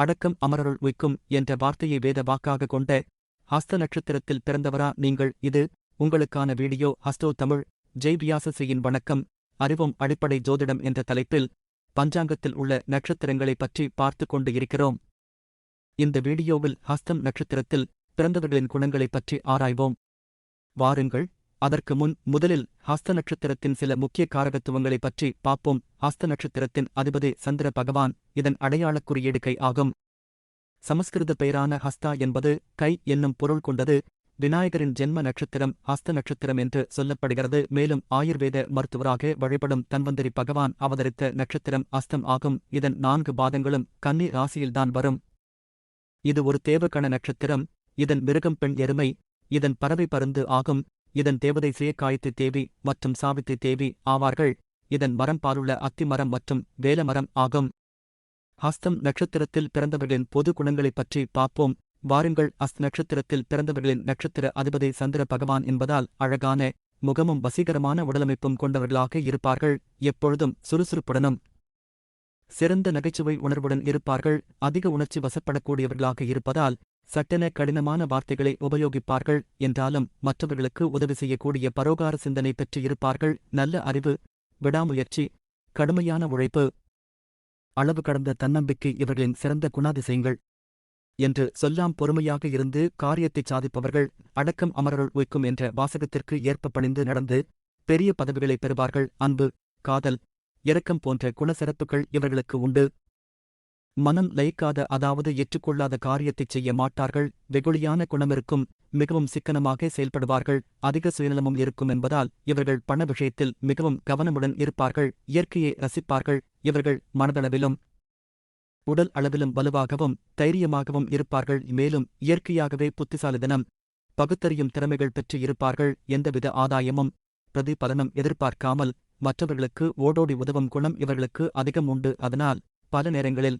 அடக்கம் அமரருள் உய்க்கும் என்ற வார்த்தையை வேத வாக்காக கொண்ட ஹஸ்த நட்சத்திரத்தில் பிறந்தவரா நீங்கள்? இது உங்களுக்கான வீடியோ. ஹஸ்டோ தமிழ். ஜெய் வியாசசியின் வணக்கம். அறிவும் அடிப்படை ஜோதிடம் என்ற தலைப்பில் பஞ்சாங்கத்தில் உள்ள நட்சத்திரங்களைப் பற்றி பார்த்து கொண்டு இருக்கிறோம். இந்த வீடியோவில் ஹஸ்தம் நட்சத்திரத்தில் பிறந்தவர்களின் குணங்களைப் பற்றி ஆராய்வோம். வாருங்கள். அதற்கு முன் முதலில் ஹஸ்த நட்சத்திரத்தின் சில முக்கிய காரகத்துவங்களைப் பற்றி பார்ப்போம். ஹஸ்த நட்சத்திரத்தின் அதிபதி சந்திர பகவான் இதன் அடையாளக் குறியீடு கை ஆகும். சமஸ்கிருத பெயரான ஹஸ்தா என்பது கை என்னும் பொருள் கொண்டது. விநாயகரின் ஜென்ம நட்சத்திரம் ஹஸ்த நட்சத்திரம் என்று சொல்லப்படுகிறது. மேலும் ஆயுர்வேத மருத்துவராக வழிபடும் தன்வந்தரி பகவான் அவதரித்த நட்சத்திரம் அஸ்தம் ஆகும். இதன் நான்கு பாதங்களும் கன்னி ராசியில்தான் வரும். இது ஒரு தேவகண நட்சத்திரம். இதன் மிருகம் பெண் எருமை. இதன் பறவை பருந்து ஆகும். இதன் தேவதை சேகாயத்து தேவி மற்றும் சாவித்திரி தேவி ஆவார்கள். இதன் மரம் பாலுள்ள அத்திமரம் மற்றும் வேலமரம் ஆகும். ஹஸ்தம் நட்சத்திரத்தில் பிறந்தவர்களின் பொது குணங்களைப் பற்றி பார்ப்போம். வாருங்கள் அஸ்த் நட்சத்திரத்தில் பிறந்தவர்களின் நட்சத்திர அதிபதி சந்திர பகவான் என்பதால் அழகான முகமும் வசீகரமான உடலமைப்பும் கொண்டவர்களாக இருப்பார்கள். எப்பொழுதும் சுறுசுறுப்புடனும் சிறந்த நகைச்சுவை உணர்வுடன் இருப்பார்கள் அதிக உணர்ச்சி வசப்படக்கூடியவர்களாக இருப்பதால் சட்டென கடினமான வார்த்தைகளை உபயோகிப்பார்கள் என்றாலும் மற்றவர்களுக்கு உதவி செய்யக்கூடிய பரோகார சிந்தனை பெற்று இருப்பார்கள். நல்ல அறிவு விடாமுயற்சி கடுமையான உழைப்பு அளவு கடந்த தன்னம்பிக்கை இவர்களின் சிறந்த குணாதிசயங்கள் என்று சொல்லாம் பொறுமையாக இருந்து காரியத்தைச் சாதிப்பவர்கள் அடக்கம் அமரருள் உய்க்கும் என்ற வாசகத்திற்கு ஏற்ப பணிந்து நடந்து பெரிய பதவிகளை பெறுவார்கள். அன்பு காதல் இரக்கம் போன்ற குணசிறப்புகள் இவர்களுக்கு உண்டு. மனம் லயிக்காத அதாவது ஏற்றுக்கொள்ளாத காரியத்தைச் செய்ய மாட்டார்கள். வெகுளியான குணமிருக்கும் மிகவும் சிக்கனமாக செயல்படுவார்கள். அதிக சுயநலமும் இருக்கும் என்பதால் இவர்கள் பண விஷயத்தில் மிகவும் கவனமுடன் இருப்பார்கள். இயற்கையை ரசிப்பார்கள். இவர்கள் மனதளவிலும் உடல் அளவிலும் வலுவாகவும் தைரியமாகவும் இருப்பார்கள். மேலும் இயற்கையாகவே புத்திசாலிதனம் பகுத்தறியும் திறமைகள் பெற்று இருப்பார்கள். எந்தவித ஆதாயமும் பிரதிபலனும் எதிர்பார்க்காமல் மற்றவர்களுக்கு ஓடோடி உதவும் குணம் இவர்களுக்கு அதிகம் உண்டு. அதனால் பல நேரங்களில்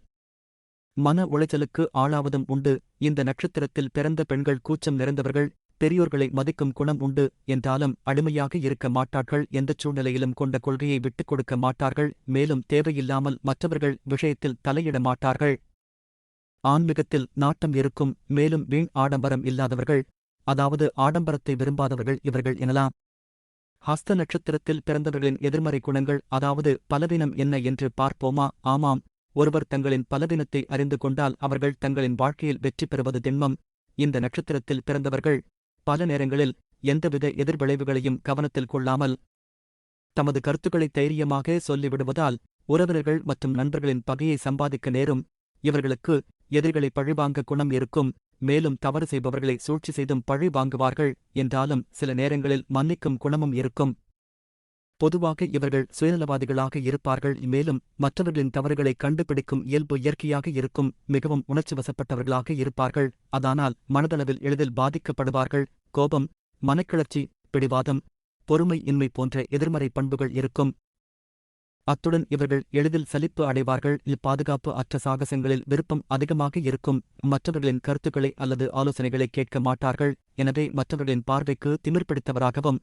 மன உளைச்சலுக்கு ஆளாவதும் உண்டு. இந்த நட்சத்திரத்தில் பிறந்த பெண்கள் கூச்சம் நிறைந்தவர்கள் பெரியோர்களை மதிக்கும் குணம் உண்டு. என்றாலும் அடிமையாக இருக்க மாட்டார்கள் எந்தச் சூழ்நிலையிலும் கொண்ட கொள்கையை விட்டுக் கொடுக்க மாட்டார்கள். மேலும் தேவையில்லாமல் மற்றவர்கள் விஷயத்தில் தலையிட மாட்டார்கள். ஆன்மீகத்தில் நாட்டம் இருக்கும் மேலும் வீண் ஆடம்பரம் இல்லாதவர்கள் அதாவது ஆடம்பரத்தை விரும்பாதவர்கள் இவர்கள் எனலாம். ஹஸ்த நட்சத்திரத்தில் பிறந்தவர்களின் எதிர்மறை குணங்கள் அதாவது பலவீனம் என்ன என்று பார்ப்போமா? ஆமாம். ஒருவர் தங்களின் பலவீனத்தை அறிந்து கொண்டால் அவர்கள் தங்களின் வாழ்க்கையில் வெற்றி பெறுவது திண்மம். இந்த நட்சத்திரத்தில் பிறந்தவர்கள் பல நேரங்களில் எந்தவித எதிர்விளைவுகளையும் கவனத்தில் கொள்ளாமல் தமது கருத்துக்களை தைரியமாக சொல்லிவிடுவதால் உறவினர்கள் மற்றும் நண்பர்களின் பகையை சம்பாதிக்க நேரும். இவர்களுக்கு எதிர்களை பழிவாங்க குணம் இருக்கும். மேலும் தவறு செய்பவர்களை சூழ்ச்சி செய்தும் பழி வாங்குவார்கள் என்றாலும் சில நேரங்களில் மன்னிக்கும் குணமும் இருக்கும். பொதுவாக இவர்கள் சுயநலவாதிகளாக இருப்பார்கள். மேலும் மற்றவர்களின் தவறுகளை கண்டுபிடிக்கும் இயல்பு இயற்கையாக இருக்கும். மிகவும் உணர்ச்சிவசப்பட்டவர்களாக இருப்பார்கள். அதானால் மனதளவில் எளிதில் பாதிக்கப்படுவார்கள். கோபம் மனக்கிளர்ச்சி பிடிவாதம் பொறுமை இன்மை போன்ற எதிர்மறை பண்புகள் இருக்கும். அத்துடன் இவர்கள் எளிதில் சலிப்பு அடைவார்கள். இப்பாதுகாப்பு அற்ற சாகசங்களில் விருப்பம் அதிகமாக இருக்கும். மற்றவர்களின் கருத்துக்களை அல்லது ஆலோசனைகளை கேட்க மாட்டார்கள். எனவே மற்றவர்களின் பார்வைக்கு திமிர் பிடித்தவராகவும்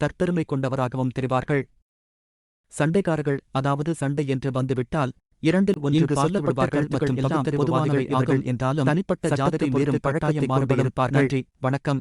தற்பெருமை கொண்டவராகவும் தெரிவார்கள். சண்டைக்காரர்கள் அதாவது சண்டை என்று வந்துவிட்டால் இரண்டில் ஒன்று சொல்லப்படுவார்கள் மற்றும் எல்லாம் பொதுவானவை ஆகும் என்றாலும் தனிப்பட்ட ஜாதகத்தை மீறும் பழக்காயம் மாறுபட்டிருப்பார்கள் நன்றி. வணக்கம்.